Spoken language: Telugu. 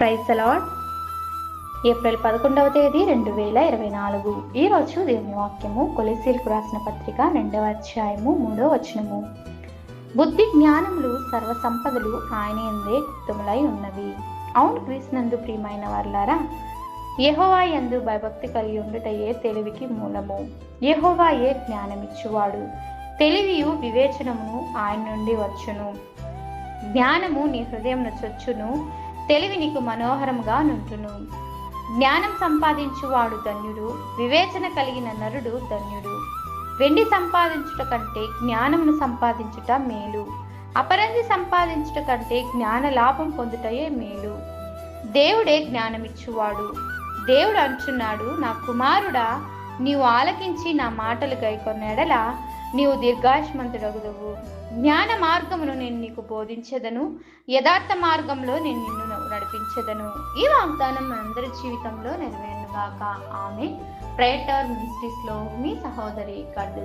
ప్రైస్ అలాడ్ ఏప్రిల్ పదకొండవ తేదీ రెండు వేల ఇరవై నాలుగు. ఈరోజు దేవుని వాక్యము కొలిసీలకు రాసిన పత్రిక రెండవ అధ్యాయము మూడవ వచనము. బుద్ధి జ్ఞానములు సర్వ సంపదలు ఆయన ఎందే గుప్తములై ఉన్నవి. అవును క్రీస్తునందు ప్రియమైన వారులారా యహోవా యందు భయభక్తి కలిగి ఉండుటయే తెలివికి మూలము. యెహోవాయే జ్ఞానమిచ్చువాడు? తెలివియు వివేచనమును ఆయన నుండి వచ్చును. జ్ఞానము నీ హృదయం చొచ్చును. తెలివి నీకు మనోహరముగా నుంటును జ్ఞానం సంపాదించువాడు ధన్యుడు వివేచన కలిగిన నరుడు ధన్యుడు. వెండి సంపాదించుట కంటే జ్ఞానమును సంపాదించుట మేలు. అపరంజి సంపాదించుట కంటే జ్ఞాన లాభం పొందుటయే మేలు. దేవుడే జ్ఞానమిచ్చువాడు. దేవుడు అంటున్నాడు నా కుమారుడా నీవు ఆలకించి నా మాటలు గైకొన్నెడల నీవు దీర్ఘాయుష్మంతుడగుదవు. జ్ఞాన మార్గమును నేను నీకు బోధించదను. యథార్థ మార్గంలో నేను నిన్ను నడిపించదను. ఈ వాగ్దానం మనందరి జీవితంలో నెరవేరుగాక ఆమె ప్రేటర్ మినిస్ట్రీస్లో మీ సహోదరి గడ్డు